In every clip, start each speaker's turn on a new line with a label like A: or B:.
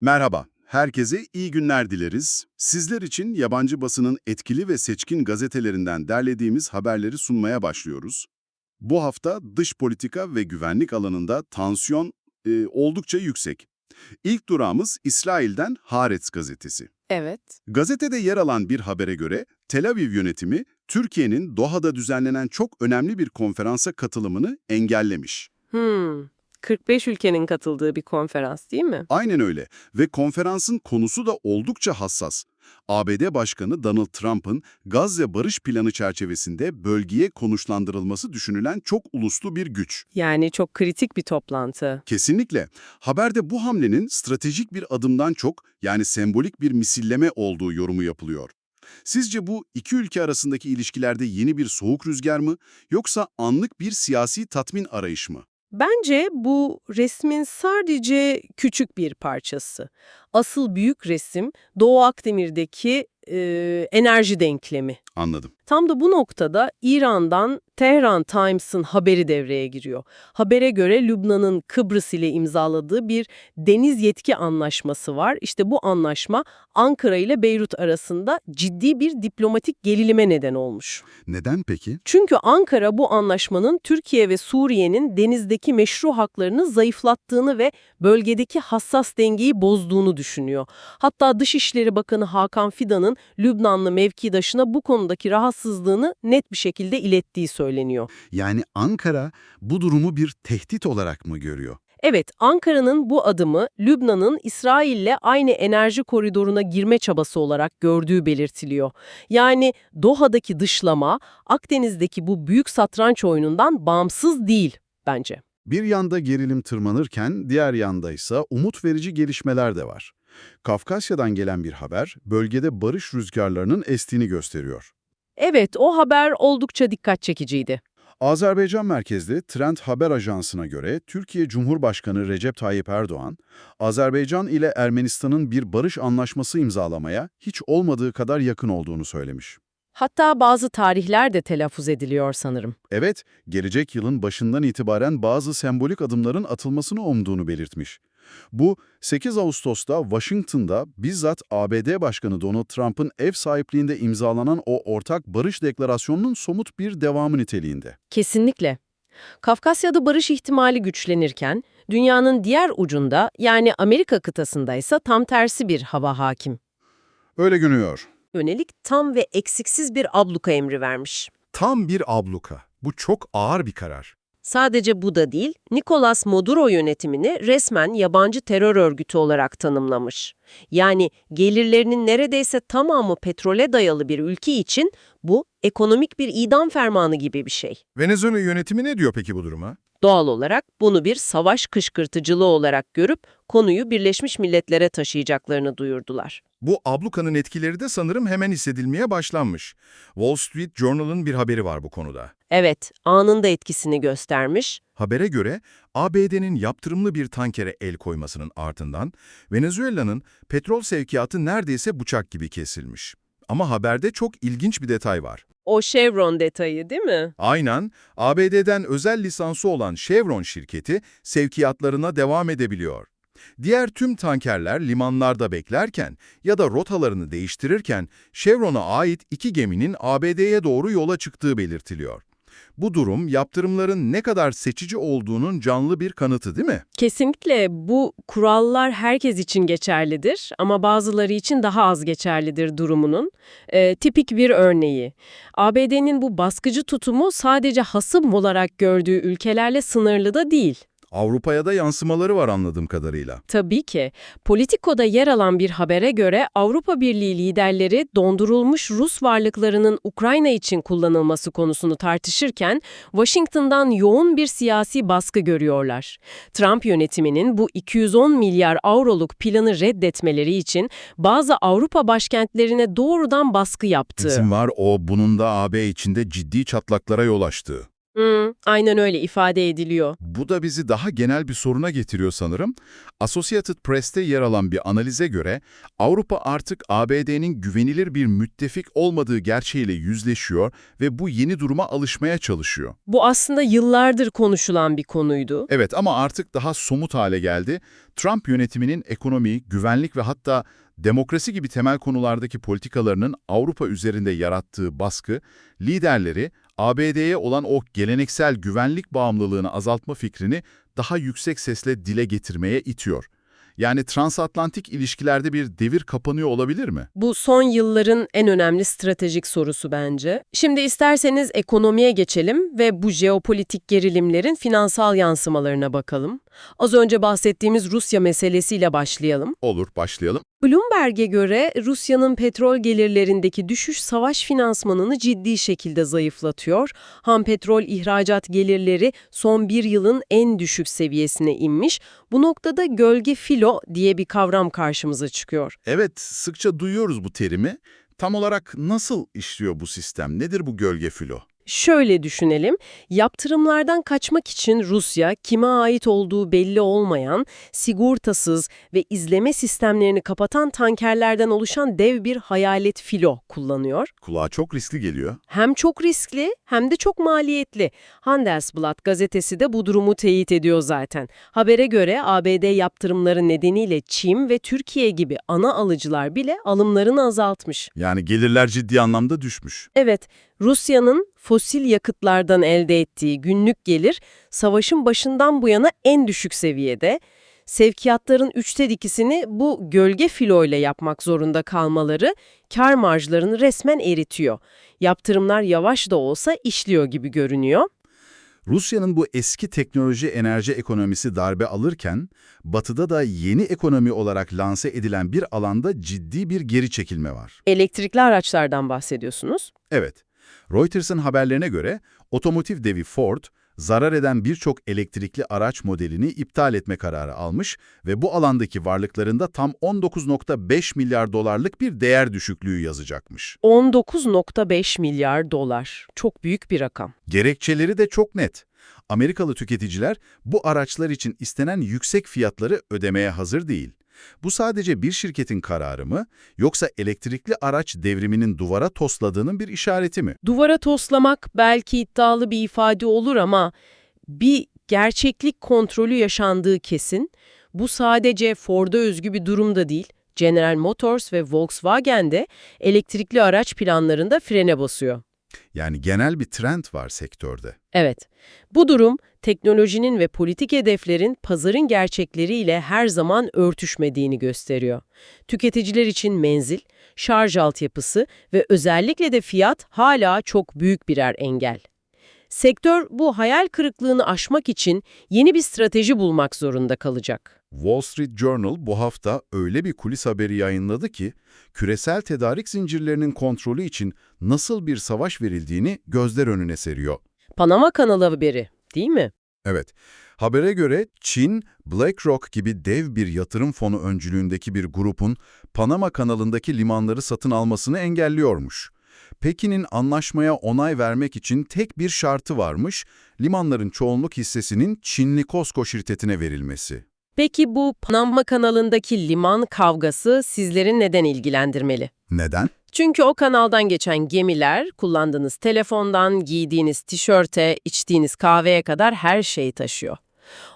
A: Merhaba, herkese iyi günler dileriz. Sizler için yabancı basının etkili ve seçkin gazetelerinden derlediğimiz haberleri sunmaya başlıyoruz. Bu hafta dış politika ve güvenlik alanında tansiyon e, oldukça yüksek. İlk durağımız İsrail'den Haaretz gazetesi.
B: Evet.
A: Gazetede yer alan bir habere göre Tel Aviv yönetimi Türkiye'nin Doha'da düzenlenen çok önemli bir konferansa katılımını engellemiş.
B: Hmm. 45 ülkenin katıldığı bir konferans değil mi?
A: Aynen öyle ve konferansın konusu da oldukça hassas. ABD Başkanı Donald Trump'ın Gazze Barış Planı çerçevesinde bölgeye konuşlandırılması düşünülen çok uluslu bir güç.
B: Yani çok kritik bir toplantı.
A: Kesinlikle. Haberde bu hamlenin stratejik bir adımdan çok yani sembolik bir misilleme olduğu yorumu yapılıyor. Sizce bu iki ülke arasındaki ilişkilerde yeni bir soğuk rüzgar mı yoksa anlık bir siyasi tatmin arayış mı?
B: Bence bu resmin sadece küçük bir parçası. Asıl büyük resim Doğu Akdemir'deki e, enerji denklemi.
A: Anladım.
B: Tam da bu noktada İran'dan Tehran Times'ın haberi devreye giriyor. Habere göre Lübnan'ın Kıbrıs ile imzaladığı bir deniz yetki anlaşması var. İşte bu anlaşma Ankara ile Beyrut arasında ciddi bir diplomatik gerilime neden olmuş.
A: Neden peki?
B: Çünkü Ankara bu anlaşmanın Türkiye ve Suriye'nin denizdeki meşru haklarını zayıflattığını ve bölgedeki hassas dengeyi bozduğunu düşünüyor. Hatta Dışişleri Bakanı Hakan Fidan'ın Lübnanlı mevkidaşına bu konudaki rahatsızlığını net bir şekilde ilettiği söyleniyor.
A: Yani Ankara bu durumu bir tehdit olarak mı görüyor?
B: Evet, Ankara'nın bu adımı Lübnan'ın İsrail'le aynı enerji koridoruna girme çabası olarak gördüğü belirtiliyor. Yani Doha'daki dışlama Akdeniz'deki bu büyük satranç oyunundan bağımsız değil bence.
A: Bir yanda gerilim tırmanırken diğer yanda ise umut verici gelişmeler de var. Kafkasya'dan gelen bir haber bölgede barış rüzgarlarının estiğini gösteriyor.
B: Evet, o haber oldukça dikkat çekiciydi.
A: Azerbaycan merkezli Trend Haber Ajansı'na göre Türkiye Cumhurbaşkanı Recep Tayyip Erdoğan, Azerbaycan ile Ermenistan'ın bir barış anlaşması imzalamaya hiç olmadığı kadar yakın olduğunu söylemiş.
B: Hatta bazı tarihler de telaffuz ediliyor sanırım.
A: Evet, gelecek yılın başından itibaren bazı sembolik adımların atılmasını umduğunu belirtmiş. Bu, 8 Ağustos'ta Washington'da bizzat ABD Başkanı Donald Trump'ın ev sahipliğinde imzalanan o ortak barış deklarasyonunun somut bir devamı niteliğinde.
B: Kesinlikle. Kafkasya'da barış ihtimali güçlenirken, dünyanın diğer ucunda yani Amerika kıtasında ise tam tersi bir hava hakim.
A: Öyle günüyor.
B: Yönelik tam ve eksiksiz bir abluka emri vermiş.
C: Tam bir abluka. Bu çok ağır bir karar.
B: Sadece bu da değil, Nicolas Maduro yönetimini resmen yabancı terör örgütü olarak tanımlamış. Yani gelirlerinin neredeyse tamamı petrole dayalı bir ülke için bu ekonomik bir idam fermanı gibi bir şey.
C: Venezuela yönetimi ne diyor peki bu duruma?
B: Doğal olarak bunu bir savaş kışkırtıcılığı olarak görüp konuyu Birleşmiş Milletler'e taşıyacaklarını duyurdular.
C: Bu ablukanın etkileri de sanırım hemen hissedilmeye başlanmış. Wall Street Journal'ın bir haberi var bu konuda.
B: Evet, anında etkisini göstermiş.
C: Habere göre ABD'nin yaptırımlı bir tankere el koymasının ardından Venezuela'nın petrol sevkiyatı neredeyse bıçak gibi kesilmiş. Ama haberde çok ilginç bir detay var.
B: O Chevron detayı değil mi?
C: Aynen, ABD'den özel lisansı olan Chevron şirketi sevkiyatlarına devam edebiliyor. Diğer tüm tankerler limanlarda beklerken ya da rotalarını değiştirirken Chevron'a ait iki geminin ABD'ye doğru yola çıktığı belirtiliyor. Bu durum yaptırımların ne kadar seçici olduğunun canlı bir kanıtı değil mi?
B: Kesinlikle bu kurallar herkes için geçerlidir ama bazıları için daha az geçerlidir durumunun. Ee, tipik bir örneği. ABD'nin bu baskıcı tutumu sadece hasım olarak gördüğü ülkelerle sınırlı da değil.
C: Avrupa'ya da yansımaları var anladığım kadarıyla.
B: Tabii ki. Politico'da yer alan bir habere göre Avrupa Birliği liderleri dondurulmuş Rus varlıklarının Ukrayna için kullanılması konusunu tartışırken Washington'dan yoğun bir siyasi baskı görüyorlar. Trump yönetiminin bu 210 milyar avroluk planı reddetmeleri için bazı Avrupa başkentlerine doğrudan baskı yaptığı.
C: İzin var o bunun da AB içinde ciddi çatlaklara yol açtığı.
B: Hmm, aynen öyle ifade ediliyor.
A: Bu da bizi daha genel bir soruna getiriyor sanırım. Associated Press'te yer alan bir analize göre Avrupa artık ABD'nin güvenilir bir müttefik olmadığı gerçeğiyle yüzleşiyor ve bu yeni duruma alışmaya çalışıyor.
B: Bu aslında yıllardır konuşulan bir konuydu.
A: Evet ama artık daha somut hale geldi. Trump yönetiminin ekonomi, güvenlik ve hatta demokrasi gibi temel konulardaki politikalarının Avrupa üzerinde yarattığı baskı, liderleri ABD'ye olan o geleneksel güvenlik bağımlılığını azaltma fikrini daha yüksek sesle dile getirmeye itiyor. Yani transatlantik ilişkilerde bir devir kapanıyor olabilir mi?
B: Bu son yılların en önemli stratejik sorusu bence. Şimdi isterseniz ekonomiye geçelim ve bu jeopolitik gerilimlerin finansal yansımalarına bakalım. Az önce bahsettiğimiz Rusya meselesiyle başlayalım.
A: Olur, başlayalım.
B: Bloomberg'e göre Rusya'nın petrol gelirlerindeki düşüş savaş finansmanını ciddi şekilde zayıflatıyor. Ham petrol ihracat gelirleri son bir yılın en düşük seviyesine inmiş. Bu noktada gölge filo diye bir kavram karşımıza çıkıyor.
A: Evet, sıkça duyuyoruz bu terimi. Tam olarak nasıl işliyor bu sistem? Nedir bu gölge filo?
B: Şöyle düşünelim, yaptırımlardan kaçmak için Rusya, kime ait olduğu belli olmayan, sigortasız ve izleme sistemlerini kapatan tankerlerden oluşan dev bir hayalet filo kullanıyor.
A: Kulağa çok riskli geliyor.
B: Hem çok riskli hem de çok maliyetli. Handelsblatt gazetesi de bu durumu teyit ediyor zaten. Habere göre ABD yaptırımları nedeniyle Çin ve Türkiye gibi ana alıcılar bile alımlarını azaltmış.
A: Yani gelirler ciddi anlamda düşmüş.
B: Evet, Rusya'nın fosil yakıtlardan elde ettiği günlük gelir savaşın başından bu yana en düşük seviyede. Sevkiyatların üçte ikisini bu gölge filoyla yapmak zorunda kalmaları kar marjlarını resmen eritiyor. Yaptırımlar yavaş da olsa işliyor gibi görünüyor.
A: Rusya'nın bu eski teknoloji enerji ekonomisi darbe alırken, batıda da yeni ekonomi olarak lanse edilen bir alanda ciddi bir geri çekilme var.
B: Elektrikli araçlardan bahsediyorsunuz.
A: Evet, Reuters'ın haberlerine göre otomotiv devi Ford, zarar eden birçok elektrikli araç modelini iptal etme kararı almış ve bu alandaki varlıklarında tam 19.5 milyar dolarlık bir değer düşüklüğü yazacakmış.
B: 19.5 milyar dolar. Çok büyük bir rakam.
A: Gerekçeleri de çok net. Amerikalı tüketiciler bu araçlar için istenen yüksek fiyatları ödemeye hazır değil. Bu sadece bir şirketin kararı mı, yoksa elektrikli araç devriminin duvara tosladığının bir işareti mi?
B: Duvara toslamak belki iddialı bir ifade olur ama bir gerçeklik kontrolü yaşandığı kesin. Bu sadece Ford'a özgü bir durum da değil. General Motors ve Volkswagen de elektrikli araç planlarında frene basıyor.
A: Yani genel bir trend var sektörde.
B: Evet, bu durum teknolojinin ve politik hedeflerin pazarın gerçekleriyle her zaman örtüşmediğini gösteriyor. Tüketiciler için menzil, şarj altyapısı ve özellikle de fiyat hala çok büyük birer engel. Sektör bu hayal kırıklığını aşmak için yeni bir strateji bulmak zorunda kalacak.
A: Wall Street Journal bu hafta öyle bir kulis haberi yayınladı ki, küresel tedarik zincirlerinin kontrolü için nasıl bir savaş verildiğini gözler önüne seriyor.
B: Panama kanalı haberi, değil mi?
A: Evet, habere göre Çin, BlackRock gibi dev bir yatırım fonu öncülüğündeki bir grubun Panama kanalındaki limanları satın almasını engelliyormuş. Pekin'in anlaşmaya onay vermek için tek bir şartı varmış, limanların çoğunluk hissesinin Çinli Kosko şirketine verilmesi.
B: Peki bu Panama kanalındaki liman kavgası sizlerin neden ilgilendirmeli?
A: Neden?
B: Çünkü o kanaldan geçen gemiler, kullandığınız telefondan, giydiğiniz tişörte, içtiğiniz kahveye kadar her şeyi taşıyor.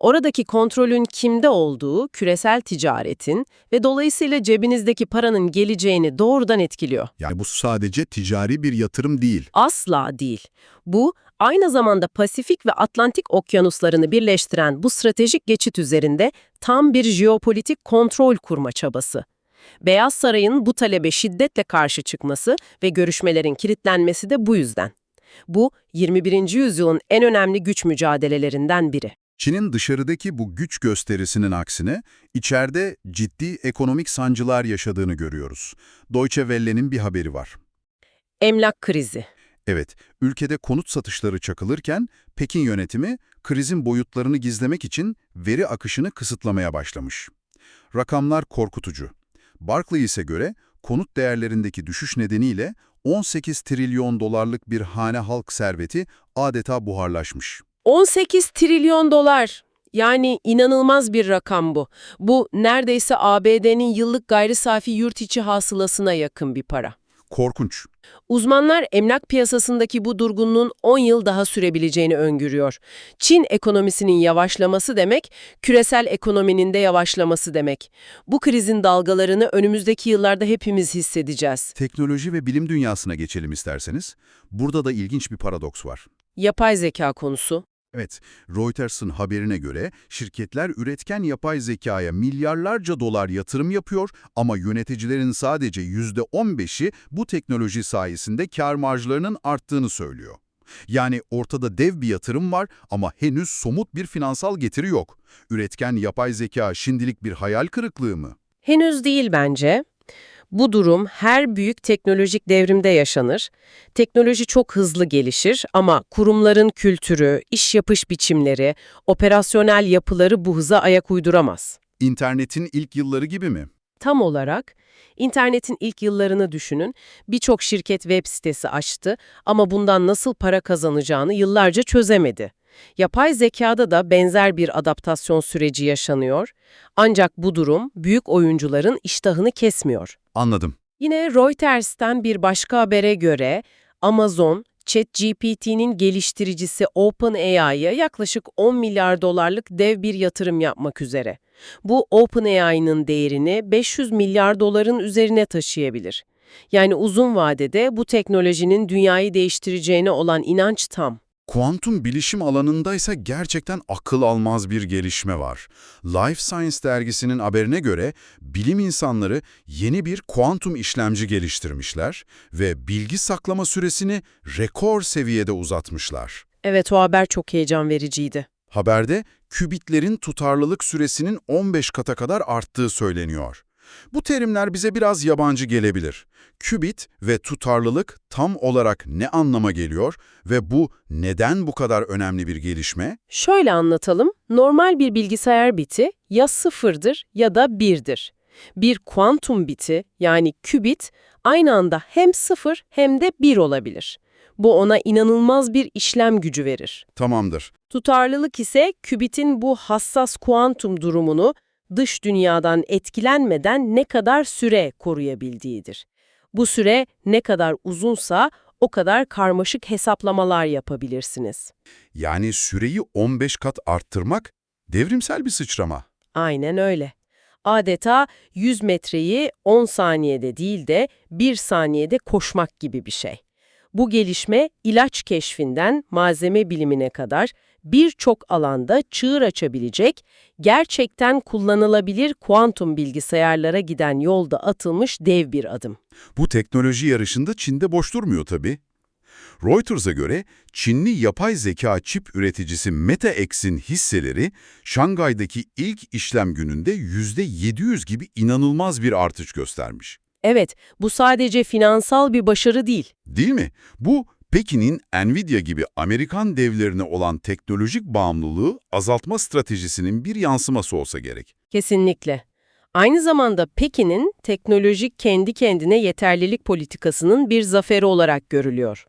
B: Oradaki kontrolün kimde olduğu, küresel ticaretin ve dolayısıyla cebinizdeki paranın geleceğini doğrudan etkiliyor.
A: Yani bu sadece ticari bir yatırım değil.
B: Asla değil. Bu, aynı zamanda Pasifik ve Atlantik okyanuslarını birleştiren bu stratejik geçit üzerinde tam bir jeopolitik kontrol kurma çabası. Beyaz Saray'ın bu talebe şiddetle karşı çıkması ve görüşmelerin kilitlenmesi de bu yüzden. Bu, 21. yüzyılın en önemli güç mücadelelerinden biri.
A: Çin'in dışarıdaki bu güç gösterisinin aksine içeride ciddi ekonomik sancılar yaşadığını görüyoruz. Deutsche Welle'nin bir haberi var.
B: Emlak krizi.
A: Evet, ülkede konut satışları çakılırken Pekin yönetimi krizin boyutlarını gizlemek için veri akışını kısıtlamaya başlamış. Rakamlar korkutucu. Barclays'e göre konut değerlerindeki düşüş nedeniyle 18 trilyon dolarlık bir hane halk serveti adeta buharlaşmış.
B: 18 trilyon dolar. Yani inanılmaz bir rakam bu. Bu neredeyse ABD'nin yıllık gayri safi yurt içi hasılasına yakın bir para.
A: Korkunç.
B: Uzmanlar emlak piyasasındaki bu durgunluğun 10 yıl daha sürebileceğini öngörüyor. Çin ekonomisinin yavaşlaması demek, küresel ekonominin de yavaşlaması demek. Bu krizin dalgalarını önümüzdeki yıllarda hepimiz hissedeceğiz.
A: Teknoloji ve bilim dünyasına geçelim isterseniz. Burada da ilginç bir paradoks var.
B: Yapay zeka konusu.
A: Evet, Reuters'ın haberine göre şirketler üretken yapay zekaya milyarlarca dolar yatırım yapıyor ama yöneticilerin sadece %15'i bu teknoloji sayesinde kar marjlarının arttığını söylüyor. Yani ortada dev bir yatırım var ama henüz somut bir finansal getiri yok. Üretken yapay zeka şimdilik bir hayal kırıklığı mı?
B: Henüz değil bence. Bu durum her büyük teknolojik devrimde yaşanır. Teknoloji çok hızlı gelişir ama kurumların kültürü, iş yapış biçimleri, operasyonel yapıları bu hıza ayak uyduramaz.
A: İnternetin ilk yılları gibi mi?
B: Tam olarak internetin ilk yıllarını düşünün. Birçok şirket web sitesi açtı ama bundan nasıl para kazanacağını yıllarca çözemedi. Yapay zekada da benzer bir adaptasyon süreci yaşanıyor. Ancak bu durum büyük oyuncuların iştahını kesmiyor.
A: Anladım.
B: Yine Reuters'ten bir başka habere göre Amazon, ChatGPT'nin geliştiricisi OpenAI'ya yaklaşık 10 milyar dolarlık dev bir yatırım yapmak üzere. Bu OpenAI'nın değerini 500 milyar doların üzerine taşıyabilir. Yani uzun vadede bu teknolojinin dünyayı değiştireceğine olan inanç tam.
A: Kuantum bilişim alanındaysa gerçekten akıl almaz bir gelişme var. Life Science dergisinin haberine göre bilim insanları yeni bir kuantum işlemci geliştirmişler ve bilgi saklama süresini rekor seviyede uzatmışlar.
B: Evet o haber çok heyecan vericiydi.
A: Haberde kübitlerin tutarlılık süresinin 15 kata kadar arttığı söyleniyor. Bu terimler bize biraz yabancı gelebilir. Kübit ve tutarlılık tam olarak ne anlama geliyor ve bu neden bu kadar önemli bir gelişme?
B: Şöyle anlatalım, normal bir bilgisayar biti ya sıfırdır ya da birdir. Bir kuantum biti yani kübit aynı anda hem sıfır hem de bir olabilir. Bu ona inanılmaz bir işlem gücü verir.
A: Tamamdır.
B: Tutarlılık ise kübitin bu hassas kuantum durumunu dış dünyadan etkilenmeden ne kadar süre koruyabildiğidir. Bu süre ne kadar uzunsa o kadar karmaşık hesaplamalar yapabilirsiniz.
A: Yani süreyi 15 kat arttırmak devrimsel bir sıçrama.
B: Aynen öyle. Adeta 100 metreyi 10 saniyede değil de 1 saniyede koşmak gibi bir şey. Bu gelişme ilaç keşfinden malzeme bilimine kadar birçok alanda çığır açabilecek, gerçekten kullanılabilir kuantum bilgisayarlara giden yolda atılmış dev bir adım.
A: Bu teknoloji yarışında Çin'de boş durmuyor tabii. Reuters'a göre Çinli yapay zeka çip üreticisi MetaX'in hisseleri Şangay'daki ilk işlem gününde %700 gibi inanılmaz bir artış göstermiş.
B: Evet, bu sadece finansal bir başarı değil.
A: Değil mi? Bu Pekin'in Nvidia gibi Amerikan devlerine olan teknolojik bağımlılığı azaltma stratejisinin bir yansıması olsa gerek.
B: Kesinlikle. Aynı zamanda Pekin'in teknolojik kendi kendine yeterlilik politikasının bir zaferi olarak görülüyor.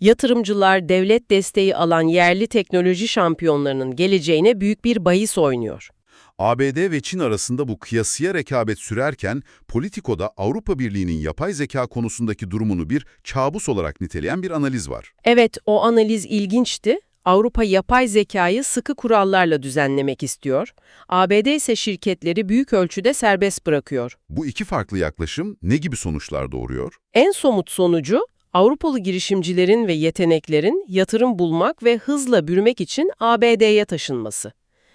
B: Yatırımcılar devlet desteği alan yerli teknoloji şampiyonlarının geleceğine büyük bir bahis oynuyor.
A: ABD ve Çin arasında bu kıyasıya rekabet sürerken Politico'da Avrupa Birliği'nin yapay zeka konusundaki durumunu bir kabus olarak niteleyen bir analiz var.
B: Evet, o analiz ilginçti. Avrupa yapay zekayı sıkı kurallarla düzenlemek istiyor. ABD ise şirketleri büyük ölçüde serbest bırakıyor.
A: Bu iki farklı yaklaşım ne gibi sonuçlar doğuruyor?
B: En somut sonucu Avrupalı girişimcilerin ve yeteneklerin yatırım bulmak ve hızla bürümek için ABD'ye taşınması.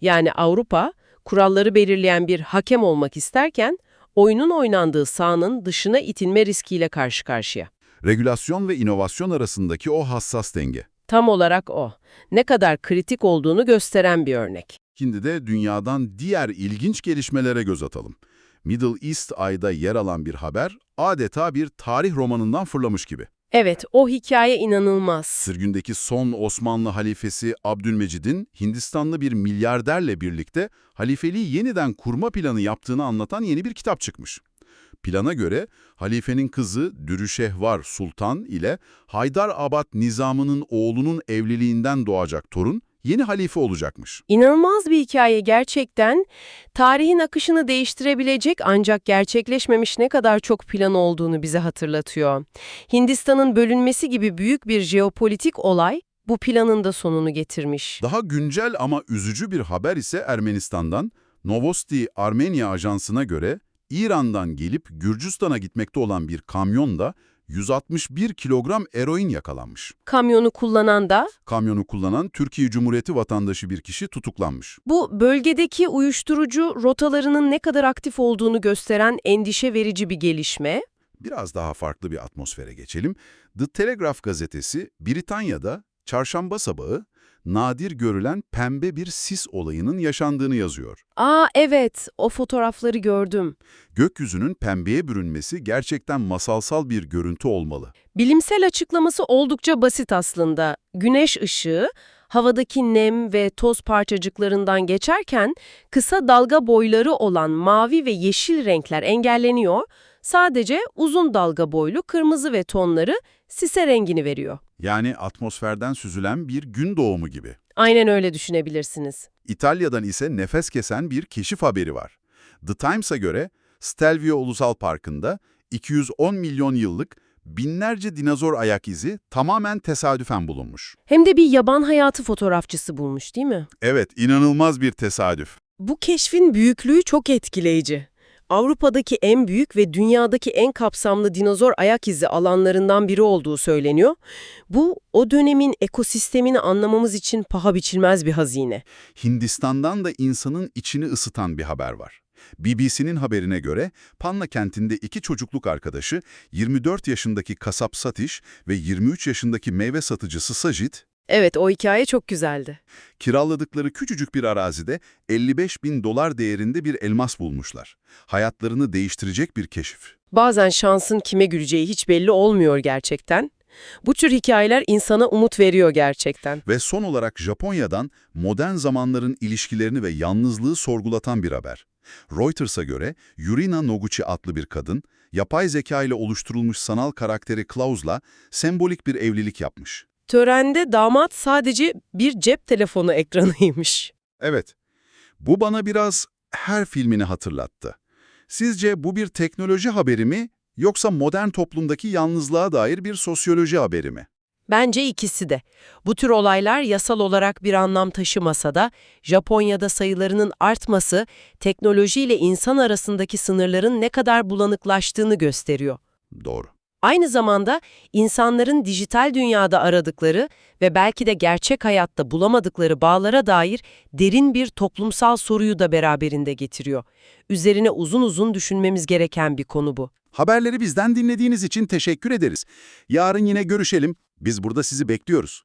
B: Yani Avrupa, kuralları belirleyen bir hakem olmak isterken, oyunun oynandığı sahanın dışına itilme riskiyle karşı karşıya.
A: Regülasyon ve inovasyon arasındaki o hassas denge.
B: Tam olarak o. Ne kadar kritik olduğunu gösteren bir örnek.
A: Şimdi de dünyadan diğer ilginç gelişmelere göz atalım. Middle East Ay'da yer alan bir haber adeta bir tarih romanından fırlamış gibi.
B: Evet, o hikaye inanılmaz.
A: Sırgündeki son Osmanlı halifesi Abdülmecid'in Hindistanlı bir milyarderle birlikte halifeliği yeniden kurma planı yaptığını anlatan yeni bir kitap çıkmış. Plana göre halifenin kızı Dürüşehvar Sultan ile Haydar Abad Nizamı'nın oğlunun evliliğinden doğacak torun yeni halife olacakmış.
B: İnanılmaz bir hikaye gerçekten. Tarihin akışını değiştirebilecek ancak gerçekleşmemiş ne kadar çok plan olduğunu bize hatırlatıyor. Hindistan'ın bölünmesi gibi büyük bir jeopolitik olay bu planın da sonunu getirmiş.
A: Daha güncel ama üzücü bir haber ise Ermenistan'dan. Novosti Armenia Ajansı'na göre İran'dan gelip Gürcistan'a gitmekte olan bir kamyonda 161 kilogram eroin yakalanmış.
B: Kamyonu kullanan da
A: Kamyonu kullanan Türkiye Cumhuriyeti vatandaşı bir kişi tutuklanmış.
B: bu bölgedeki uyuşturucu rotalarının ne kadar aktif olduğunu gösteren endişe verici bir gelişme.
A: Biraz daha farklı bir atmosfere geçelim. The Telegraph gazetesi Britanya'da çarşamba sabahı nadir görülen pembe bir sis olayının yaşandığını yazıyor.
B: Aa evet, o fotoğrafları gördüm.
A: Gökyüzünün pembeye bürünmesi gerçekten masalsal bir görüntü olmalı.
B: Bilimsel açıklaması oldukça basit aslında. Güneş ışığı, havadaki nem ve toz parçacıklarından geçerken kısa dalga boyları olan mavi ve yeşil renkler engelleniyor. Sadece uzun dalga boylu kırmızı ve tonları sise rengini veriyor.
A: Yani atmosferden süzülen bir gün doğumu gibi.
B: Aynen öyle düşünebilirsiniz.
A: İtalya'dan ise nefes kesen bir keşif haberi var. The Times'a göre Stelvio Ulusal Parkı'nda 210 milyon yıllık binlerce dinozor ayak izi tamamen tesadüfen bulunmuş.
B: Hem de bir yaban hayatı fotoğrafçısı bulmuş değil mi?
A: Evet, inanılmaz bir tesadüf.
B: Bu keşfin büyüklüğü çok etkileyici. Avrupa'daki en büyük ve dünyadaki en kapsamlı dinozor ayak izi alanlarından biri olduğu söyleniyor. Bu, o dönemin ekosistemini anlamamız için paha biçilmez bir hazine.
A: Hindistan'dan da insanın içini ısıtan bir haber var. BBC'nin haberine göre Panna kentinde iki çocukluk arkadaşı 24 yaşındaki kasap Satish ve 23 yaşındaki meyve satıcısı Sajit
B: Evet, o hikaye çok güzeldi.
A: kiraladıkları küçücük bir arazide 55 bin dolar değerinde bir elmas bulmuşlar. Hayatlarını değiştirecek bir keşif.
B: Bazen şansın kime güleceği hiç belli olmuyor gerçekten. Bu tür hikayeler insana umut veriyor gerçekten.
A: Ve son olarak Japonya'dan modern zamanların ilişkilerini ve yalnızlığı sorgulatan bir haber. Reuters'a göre Yurina Noguchi adlı bir kadın, yapay zeka ile oluşturulmuş sanal karakteri Klaus'la sembolik bir evlilik yapmış.
B: Törende damat sadece bir cep telefonu ekranıymış.
A: Evet, bu bana biraz her filmini hatırlattı. Sizce bu bir teknoloji haberi mi yoksa modern toplumdaki yalnızlığa dair bir sosyoloji haberi mi?
B: Bence ikisi de. Bu tür olaylar yasal olarak bir anlam taşımasa da Japonya'da sayılarının artması teknolojiyle insan arasındaki sınırların ne kadar bulanıklaştığını gösteriyor.
A: Doğru.
B: Aynı zamanda insanların dijital dünyada aradıkları ve belki de gerçek hayatta bulamadıkları bağlara dair derin bir toplumsal soruyu da beraberinde getiriyor. Üzerine uzun uzun düşünmemiz gereken bir konu bu.
A: Haberleri bizden dinlediğiniz için teşekkür ederiz. Yarın yine görüşelim. Biz burada sizi bekliyoruz.